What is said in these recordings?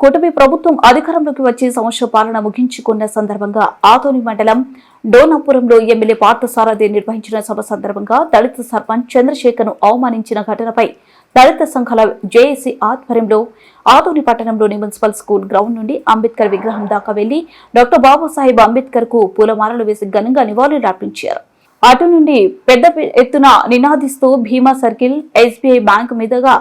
కూటమి ప్రభుత్వం అధికారంలోకి వచ్చి సంవత్సర పాలన ముగించుకున్న సందర్భంగా ఆతోని మండలం డోనాపురంలో ఎమ్మెల్యే పార్థసారథి నిర్వహించిన సభ సందర్భంగా దళిత సర్పంచ్ చంద్రశేఖర్ను అవమానించిన ఘటనపై దళిత సంఘాల జేఏసీ ఆధ్వర్యంలో ఆదోని పట్టణంలోని మున్సిపల్ స్కూల్ గ్రౌండ్ నుండి అంబేద్కర్ విగ్రహం దాకా వెళ్ళి డాక్టర్ బాబాసాహెబ్ అంబేద్కర్కు పూలమాలలు వేసి ఘనంగా నివాళులు అర్పించారు. అటు నుండి పెద్ద ఎత్తున నినాదిస్తూ భీమా సర్కిల్ ఎస్బీఐ బ్యాంకు మీదుగా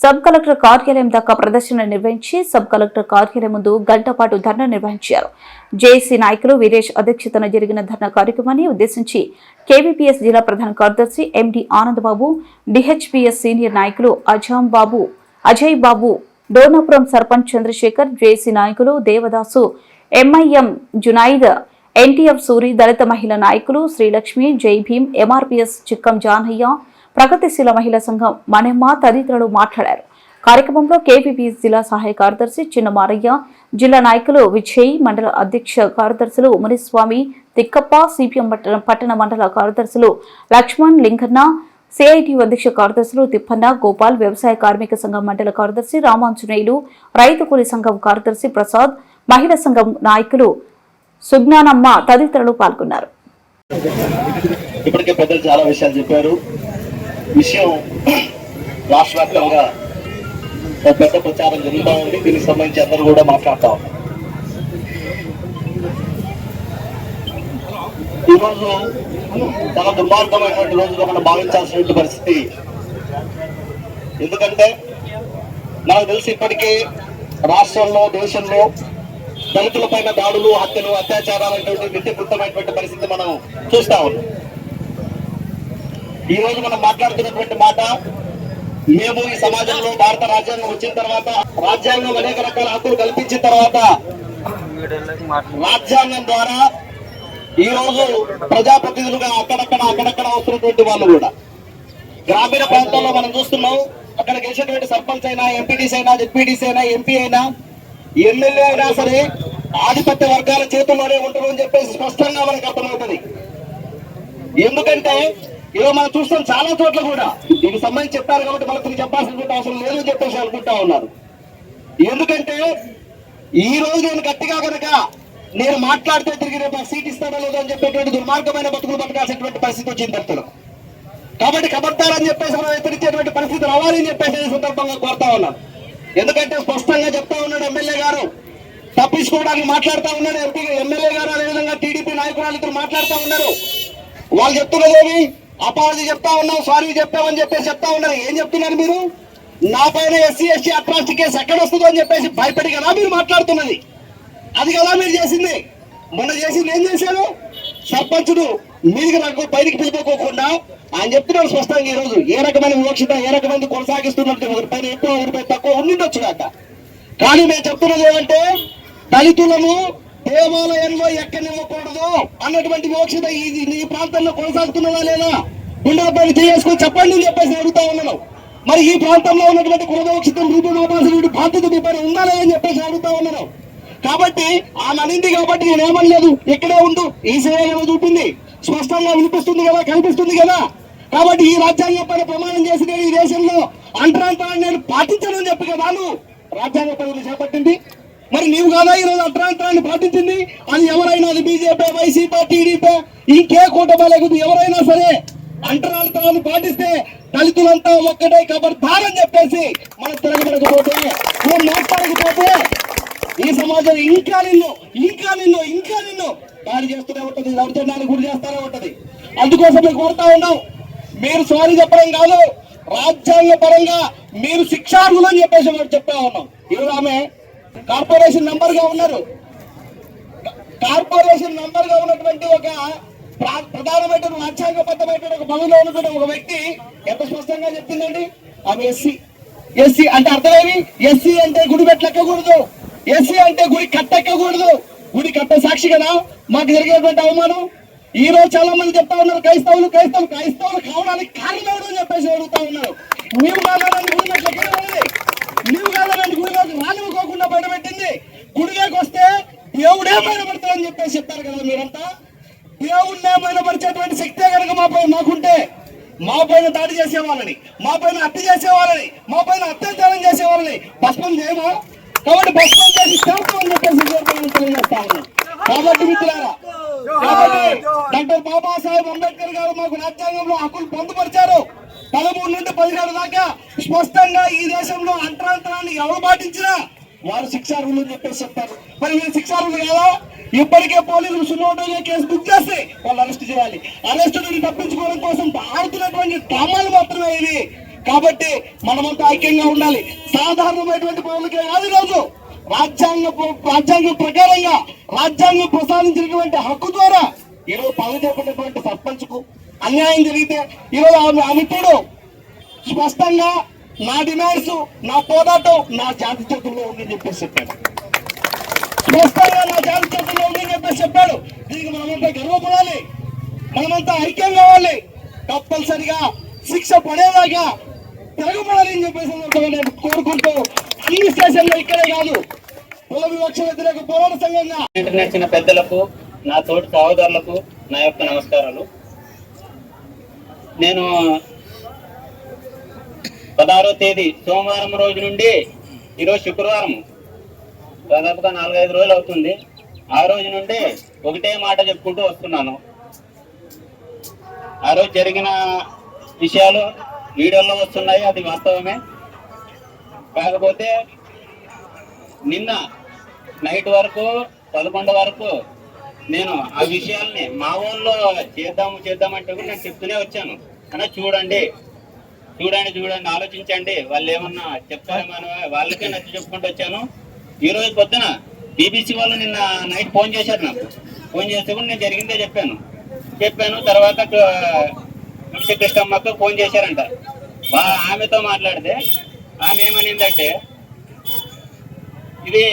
సబ్ కలెక్టర్ కార్యాలయం దాకా ప్రదర్శన నిర్వహించి సబ్ కలెక్టర్ కార్యాలయం ముందు గంట పాటు ధర్నా నిర్వహించారు. జేఏసీ నాయకులు వీరేష్ అధ్యక్షతన జరిగిన ధర్నా కార్యక్రమాన్ని ఉద్దేశించి కేవీపీఎస్ జిల్లా ప్రధాన కార్యదర్శి ఎండి ఆనందబాబు డిహెచ్పిఎస్ సీనియర్ నాయకులు అజాం బాబు అజయ్ బాబు డోనాపురం సర్పంచ్ చంద్రశేఖర్ జేఏసీ నాయకులు దేవదాసు ఎంఐఎం జునాయిద్ ఎన్టీఎఫ్ సూరి దళిత మహిళా నాయకులు శ్రీలక్ష్మి జై భీం ఎంఆర్పీఎస్ చిక్కం జానయ్య ప్రగతిశీల మహిళా సంఘం మనెమ్మ తదితరులు మాట్లాడారు. కార్యక్రమంలో కేపీపీ జిల్లా సహాయ కార్యదర్శి చిన్నమారయ్య జిల్లా నాయకులు విజయ్ మండల అధ్యక్ష కార్యదర్శులు మునిస్వామి తిక్కప్ప సిపిఎం పట్టణ- పట్టణ మండల కార్యదర్శులు లక్ష్మణ్ లింగన్న సిఐటి అధ్యక్ష కార్యదర్శులు తిప్పన్న గోపాల్ వ్యవసాయ కార్మిక సంఘం మండల కార్యదర్శి రామాంజనేయులు రైతు కూలి సంఘం కార్యదర్శి ప్రసాద్ మహిళా సంఘం నాయకులు సుజ్ఞానమ్మ తదితరులు పాల్గొన్నారు. ఇప్పటికే పెద్దలు చాలా విషయాలు చెప్పారు. విషయం రాష్ట్ర వ్యాప్తంగా పెద్ద ప్రచారం జరుగుతూ ఉంది. దీనికి సంబంధించి అందరూ కూడా మాట్లాడుతూ ఉన్నారు. ఈరోజు చాలా దుర్మార్గమైనటువంటి రోజుగా మనం భావించాల్సినటువంటి పరిస్థితి. ఎందుకంటే నాకు తెలిసి ఇప్పటికే రాష్ట్రంలో దేశంలో దళితుల పైన దాడులు హత్యలు అత్యాచారాలు అనేటువంటి నిత్యకృతమైనటువంటి పరిస్థితి మనం చూస్తా ఉన్నాం. ఈ రోజు మనం మాట్లాడుతున్నటువంటి మాట మేము ఈ సమాజంలో భారత రాజ్యాంగం వచ్చిన తర్వాత రాజ్యాంగం అనేక రకాల హక్కులు కల్పించిన తర్వాత రాజ్యాంగం ద్వారా ఈ రోజు ప్రజాప్రతినిధులుగా అక్కడక్కడ అక్కడక్కడ వస్తున్నటువంటి వాళ్ళు కూడా. గ్రామీణ ప్రాంతాల్లో మనం చూస్తున్నాం అక్కడ గెలిచినటువంటి సర్పంచ్ అయినా ఎంపీటీసీ అయినా జెడ్పీటీసీ అయినా ఎంపీ అయినా ఎమ్మెల్యే అయినా సరే ఆధిపత్య వర్గాల చేతుల్లోనే ఉంటారు అని చెప్పేసి స్పష్టంగా మనకు అర్థమవుతుంది. ఎందుకంటే ఇదో మనం చూస్తాం చాలా చోట్ల కూడా. దీనికి సంబంధించి చెప్పారు కాబట్టి మనకు దీనికి చెప్పాల్సినటువంటి అవసరం లేదు అని చెప్పేసి అనుకుంటా ఉన్నారు. ఎందుకంటే ఈ రోజు నేను గట్టిగా కనుక నేను మాట్లాడితే తిరిగి రేపు సీట్ ఇస్తాడో లేదో అని చెప్పేటువంటి దుర్మార్గమైన బతుకులు బతకాల్సినటువంటి పరిస్థితి వచ్చింది భక్తులు. కాబట్టి కబడతారని చెప్పేసి మనం ఎత్తిరించేటువంటి పరిస్థితి రావాలి అని చెప్పేసి సందర్భంగా కోరుతా ఉన్నాను. ఎందుకంటే స్పష్టంగా చెప్తా ఉన్నాడు ఎమ్మెల్యే గారు. తప్పించుకోవడానికి మాట్లాడుతూ ఉన్నాడు ఎంపీ ఎమ్మెల్యే గారు అదేవిధంగా టీడీపీ నాయకురాలు ఇద్దరు మాట్లాడుతూ ఉన్నారు. వాళ్ళు చెప్తున్నదేమి ఏమి చెప్తా ఉన్నాం సారీ చెప్పామని చెప్పేసి చెప్తా ఉన్నారు. ఏం చెప్తున్నారు మీరు? నా పైన ఎస్సీ ఎస్టీ అట్రాసిటీ కేసు ఎక్కడ వస్తుందో అని చెప్పేసి భయపడి కదా మీరు మాట్లాడుతున్నది. అది కదా మీరు చేసింది. మొన్న చేసింది ఏం చేశారు? సర్పంచుడు మీదికి నాకు పైకి పిలుపుకోకుండా ఆయన చెప్తున్నాడు స్పష్టంగా ఈ రోజు. ఏ రకమైన వివక్షత ఏ రకమైన కొనసాగిస్తున్నట్టు ఒకరి పైన ఎక్కువ ఒకరిపై తక్కువ ఉండిండొచ్చు కాక. కానీ మేము చెప్తున్నది ఏమంటే దళితులను దేవాలయంలో ఎక్కనివ్వకూడదు అన్నటువంటి మోక్షత ఇది ఈ ప్రాంతంలో కొనసాగుతున్నదా లేదా? గుండెలపై చేసుకొని చెప్పండి అని చెప్పేసి అడుగుతా ఉన్నాను. మరి ఈ ప్రాంతంలో ఉన్నటువంటి కుల వివక్షితం రూపమాపాల్సినటువంటి బాధ్యత మీ పైన ఉందా లేదని అని చెప్పేసి అడుగుతా ఉన్నాను. కాబట్టి ఆమె అనింది కాబట్టి నేనేమనలేదు ఇక్కడే ఉందో ఈ సేవ చూపింది. స్పష్టంగా వినిపిస్తుంది కదా కనిపిస్తుంది కదా. కాబట్టి ఈ రాజ్యాంగం పైన ప్రమాణం చేసి నేను ఈ దేశంలో అంటరాంతరాన్ని నేను పాటించను చెప్పి కదా నువ్వు రాజ్యాంగ పదవులు చేపట్టింది. మరి నీవు కాదా ఈరోజు రోజు అంటరాంతరాన్ని పాటించింది? అది ఎవరైనా అది బీజేపీ వైసీపీ టీడీపీ ఇంకే కూటమి లేకపోతే ఎవరైనా సరే అంటరాంతరాన్ని పాటిస్తే దళితులంతా ఒక్కటే కబర్దారని చెప్పేసి మనం తిరగబడకపోతే మనం మాట్లాడకపోతే ఈ సమాజం ఇంకా నిన్ను ఇంకా నిన్ను ఇంకా నిన్ను దాడి చేస్తూనే ఉంటది దౌర్జన్యానికి గురి చేస్తూనే ఉంటది. అందుకోసం కోరుతా ఉన్నాం. మీరు సారీ చెప్పడం కాదు రాజ్యాంగ పరంగా మీరు శిక్షార్హులు అని చెప్పేసి మేము చెప్తా ఉన్నాం. ఈరోజు ఆమె కార్పొరేషన్ నంబర్గా ఉన్నారు. కార్పొరేషన్ నంబర్గా ఉన్నటువంటి ఒక ప్రా- ప్రధానమైనటువంటి రాజ్యాంగబద్ధమైనటువంటి ఒక పదవిలో ఉన్నటువంటి ఒక వ్యక్తి ఎంత స్పష్టంగా చెప్పిందండి? ఆమె ఎస్సీ. ఎస్సీ అంటే అర్థమేమి? ఎస్సీ అంటే గుడి పెట్టెక్కకూడదు ఎస్సీ అంటే గుడి కట్టెక్కకూడదు. గుడి కట్ట సాక్షి కదా. మాకు జరిగేటువంటి అవమానం. ఈ రోజు చాలా మంది చెప్తా ఉన్నారు క్రైస్తవులు క్రైస్తవులు క్రైస్తవులు కావడానికి కారణం ఎవరు? చెప్పేసి అడుగుతా ఉన్నారు. నీవు కాదని గుడి కాదని గుడిలోకి రానివ్వకోకుండా బయటపెట్టింది గుడిలోకి వస్తే దేవుడే బయటపడతాడని చెప్పేసి చెప్పారు కదా మీరంతా. దేవుణ్ణే బయటపరిచేటువంటి శక్తే కనుక మా పైన మాకుంటే మా పైన దాడి చేసే వాళ్ళని మా పైన హత్య చేసే వాళ్ళని మా పైన అత్యాచారం చేసే వాళ్ళని భస్మం చేయమా? కాబట్టి భస్మం చేసి చేస్తామని చెప్పేసి తెలియజేస్తా ఉన్నాను కాబట్టి మిత్రులారా కాబట్టి డాక్టర్ బాబాసాహెబ్ అంబేద్కర్ గారు మాకు రాజ్యాంగంలో హక్కులు పొందుపరిచారు. పదమూడు నుండి పదిహేడు దాకా స్పష్టంగా ఈ దేశంలో అంతరాంతరాన్ని ఎవరు పాటించినా వారు శిక్షార్హులు అని చెప్పేసి చెప్తారు. మరి వీళ్ళు శిక్షార్హులు కదా? ఇప్పటికే పోలీసులు సున్నోటోగా కేసు బుక్ చేస్తే వాళ్ళు అరెస్ట్ చేయాలి. అరెస్ట్ నుండి తప్పించుకోవడం కోసం ఆడుతున్నటువంటి డ్రామాలు మాత్రమే ఇవి. కాబట్టి మనమంతా ఐక్యంగా ఉండాలి. సాధారణమైనటువంటి పౌరులకే కాదు రోజు రాజ్యాంగ రాజ్యాంగం ప్రకారంగా రాజ్యాంగం ప్రసాదించినటువంటి హక్కు ద్వారా ఈరోజు పదవి చెప్పినటువంటి సర్పంచ్కు అన్యాయం జరిగితే ఈరోజు ఆమె అనిపుడు. స్పష్టంగా నా డిమాండ్స్ నా పోరాటం నా జాతి చేతుల్లో ఉందని చెప్పేసి చెప్పాడు. స్పష్టంగా నా జాతి చేతుల్లో ఉందని చెప్పేసి చెప్పాడు. దీనికి మనమంతా గర్వపడాలి. మనమంతా ఐక్యం కావాలి. తప్పనిసరిగా శిక్ష పడేదాకా తిరగబడాలి అని చెప్పేసి నేను కోరుకుంటూ అన్ని స్టేషన్లో ఇక్కడే కాదు కుల వివక్ష వ్యతిరేక పోరాట సంఘంగా. ఇంటర్నెట్ చిన్న పెద్దలకు నా తోటి సహోదరులకు నా యొక్క నమస్కారాలు. నేను పదహారో తేదీ సోమవారం రోజు నుండి ఈరోజు శుక్రవారం దాదాపుగా నాలుగైదు రోజులు అవుతుంది. ఆ రోజు నుండి ఒకటే మాట చెప్పుకుంటూ వస్తున్నాను. ఆ రోజు జరిగిన విషయాలు వీడియోలో వస్తున్నాయి అది వాస్తవమే. కాకపోతే నిన్న నైట్ వరకు పదకొండు వరకు నేను ఆ విషయాల్ని మా ఊళ్ళో చేద్దాము చేద్దామంటే కూడా నేను చెప్తూనే వచ్చాను. అన్న చూడండి చూడండి చూడండి ఆలోచించండి. వాళ్ళు ఏమన్నా చెప్తారేమో వాళ్ళకే నచ్చి చెప్పుకుంటూ వచ్చాను. ఈ రోజు పొద్దున బీబీసీ వాళ్ళు నిన్న నైట్ ఫోన్ చేశారు నాకు. ఫోన్ చేస్తే కూడా నేను జరిగిందే చెప్పాను. చెప్పాను తర్వాత తులసి కృష్ణమ్మకు ఫోన్ చేశారంట. వా- ఆమెతో మాట్లాడితే ఆమె ఏమనిందంటే ఇది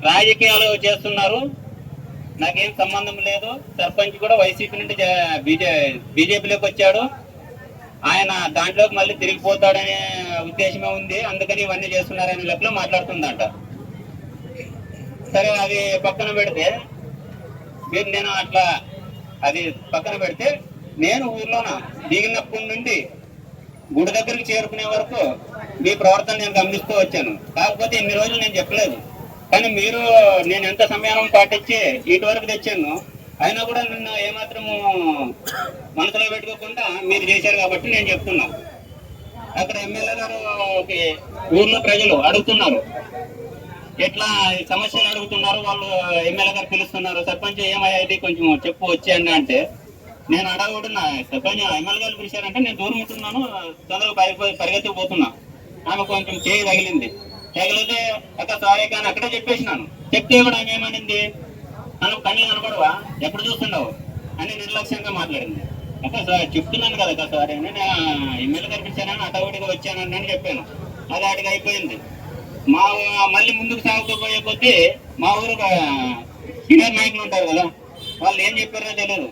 రాజకీయాలు చేస్తున్నారు నాకేం సంబంధం లేదు. సర్పంచ్ కూడా వైసీపీ నుండి బీజే బీజేపీలోకి వచ్చాడు. ఆయన దాంట్లోకి మళ్ళీ తిరిగిపోతాడనే ఉద్దేశమే ఉంది. అందుకని ఇవన్నీ చేస్తున్నారనే లెక్కలో మాట్లాడుతుందంట. సరే అది పక్కన పెడితే మీరు నేను అట్లా అది పక్కన పెడితే నేను ఊర్లోన? దిగినప్పటి నుండి గుడి దగ్గరికి చేరుకునే వరకు మీ ప్రవర్తన నేను గమనిస్తూ వచ్చాను. కాకపోతే ఇన్ని రోజులు నేను చెప్పలేదు. కానీ మీరు నేను ఎంత సమయం పాటించి ఇటు వరకు తెచ్చాను అయినా కూడా నిన్ను ఏమాత్రము మనసులో పెట్టుకోకుండా మీరు చేశారు కాబట్టి నేను చెప్తున్నా. అక్కడ ఎమ్మెల్యే గారు ఊర్లో ప్రజలు అడుగుతున్నారు. ఎట్లా సమస్యలు అడుగుతున్నారు? వాళ్ళు ఎమ్మెల్యే గారు పిలుస్తున్నారు. సర్పంచ్ ఏమయ్యేది? కొంచెం చెప్పు వచ్చేయండి అంటే నేను అడగకుండా సర్పంచ్ ఎమ్మెల్యే గారు పిలిచారంటే నేను దూరం ఉంటున్నాను తొందరగా పరి పరిగెత్తి పోతున్నా. ఆమె కొంచెం చేయి తగిలింది. లేకపోతే అక్క సారీ కానీ అక్కడే చెప్పేసినాను. చెప్తే కూడా ఆమె ఏమనింది? మనం కళ్ళు కనపడవా? ఎప్పుడు చూస్తున్నావు? అని నిర్లక్ష్యంగా మాట్లాడింది. అక్క సార్ చెప్తున్నాను కదా అక్క సారీ. అని నేను ఎమ్మెల్యే కనిపించానని అటవడిగా వచ్చానని అని చెప్పాను. అది ఆడికి అయిపోయింది. మా మళ్ళీ ముందుకు సాగుతూ పోయే కొద్దీ మా ఊరు సీనియర్ నాయకులు ఉంటారు కదా వాళ్ళు ఏం చెప్పారో తెలియదు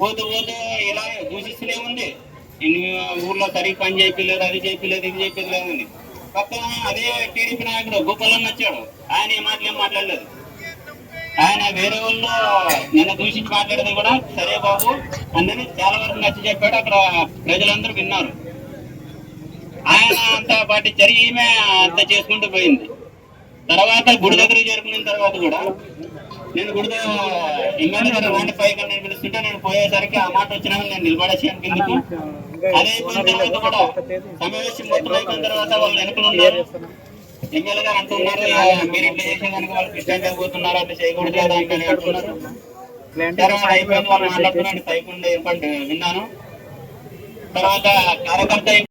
పోతూ పోతూ ఇలా దూషిస్తూనే ఉంది. ఊర్లో సరిగ్గా పని చేయలేదు అది చేయలేదు ఇది చేయలేదు అని. పక్కన అదే టీడీపీ నాయకుడు గోపాలన్న వచ్చాడు. ఆయన ఏ మాటలు ఏం మాట్లాడలేదు. ఆయన వేరే వాళ్ళు నిన్న దూషించి మాట్లాడేది కూడా సరే బాబు అందరినీ చాలా వరకు నచ్చి చెప్పాడు. అక్కడ ప్రజలందరూ విన్నారు. ఆయన అంత పాటించారు ఈమె అంత చేసుకుంటూ పోయింది. తర్వాత గుడి దగ్గర చేరుకున్న తర్వాత కూడా నేను గుడి దగ్గర ఎమ్మెల్యే గారు పైకి నేను పిలుస్తుంటే నేను పోయేసరికి ఆ మాట వచ్చినా నేను నిలబడేసాను కిందకి. అదే అయిపోయిన తర్వాత కూడా సమావేశం మొత్తం అయిపోయిన తర్వాత వాళ్ళు వెనుకలు ఉన్నారు. ఎమ్మెల్యే గారు అంటున్నారు మీరు ఇట్లా చేసిన కనుక వాళ్ళు క్రిస్టియన్ అయిపోతున్నారు అట్లా చేయకూడదు కదా అని అంటున్నారు. తర్వాత అయిపోయిన వాళ్ళు మాట్లాడుతున్నాను పైకుండా ఏర్పడి విన్నాను. తర్వాత కార్యకర్త